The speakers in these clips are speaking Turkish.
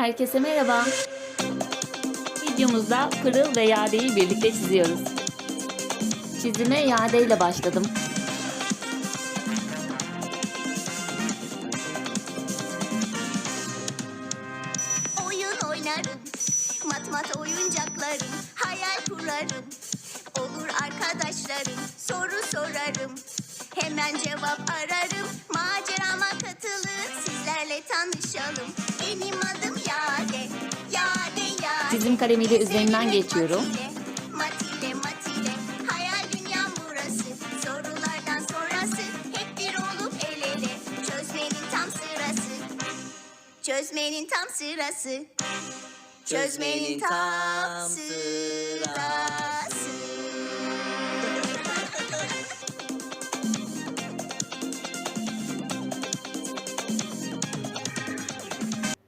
Herkese merhaba. Videomuzda Pırıl ve Yade'yi birlikte çiziyoruz. Çizime Yade ile başladım. Oyun oynarım, mat mat oyuncaklarım, hayal kurarım. Olur arkadaşlarım, soru sorarım. Hemen cevap ararım, macerama katılın, sizlerle tanışalım. Çizim kalemiyle üzerinden geçiyorum. Matile, Matile, Matile, hayal dünyam burası. Sorulardan sonrası, hep bir olup el ele. Çözmenin tam sırası. Çözmenin tam sırası. Çözmenin tam sırası.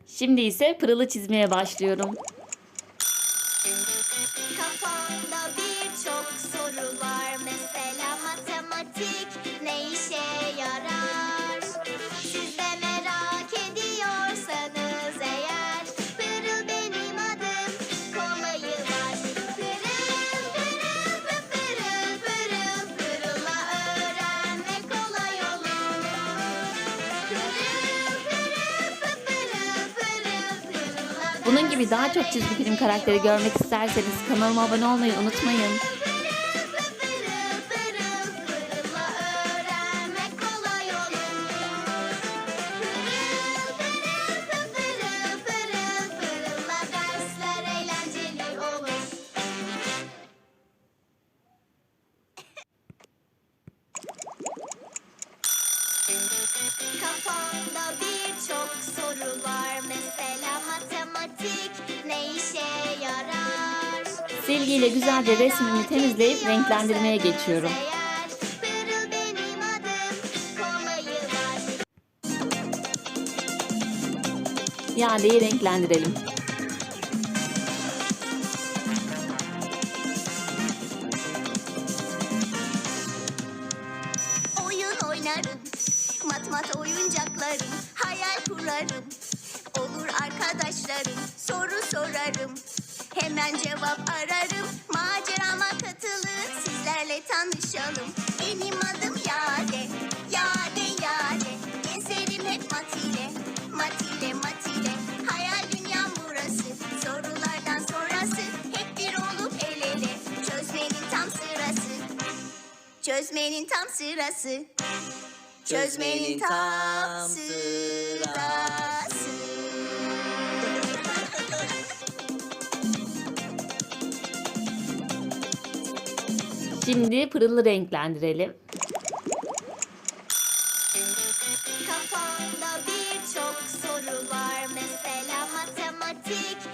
Şimdi ise Pırıl'ı çizmeye başlıyorum. Matematik ne işe yarar? Siz de merak ediyorsanız eğer Pırıl benim adım kolayı var. Pırıl pırıl pı- pırıl pırıl pırılla öğrenmek kolay olur. Pırıl pırıl pı- pırıl pırıl pırılla Bunun gibi daha çok çizgi film karakteri görmek isterseniz kanalıma abone olmayı unutmayın. Kafamda birçok soru var. Mesela matematik ne işe yarar? Silgiyle güzelce resmimi temizleyip renklendirmeye geçiyorum. Yade'yi renklendirelim. Mat mat oyuncaklarım, hayal kurarım. Olur arkadaşlarım, soru sorarım. Hemen cevap ararım, macerama katılın, sizlerle tanışalım. Benim adım Yade, Yade Yade. Gezerim hep matile, matile matile. Hayal dünyam burası, sorulardan sonrası. Hep bir olup el ele, çözmenin tam sırası. Çözmenin tam sırası. Çözmenin tam sırası. Şimdi Pırıl'ı renklendirelim. Kafamda birçok soru var. Mesela matematik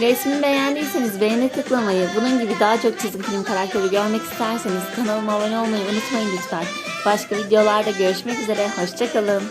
Resmimi beğendiyseniz beğene tıklamayı, bunun gibi daha çok çizgi film karakteri görmek isterseniz kanalıma abone olmayı unutmayın lütfen. Başka videolarda görüşmek üzere, hoşçakalın.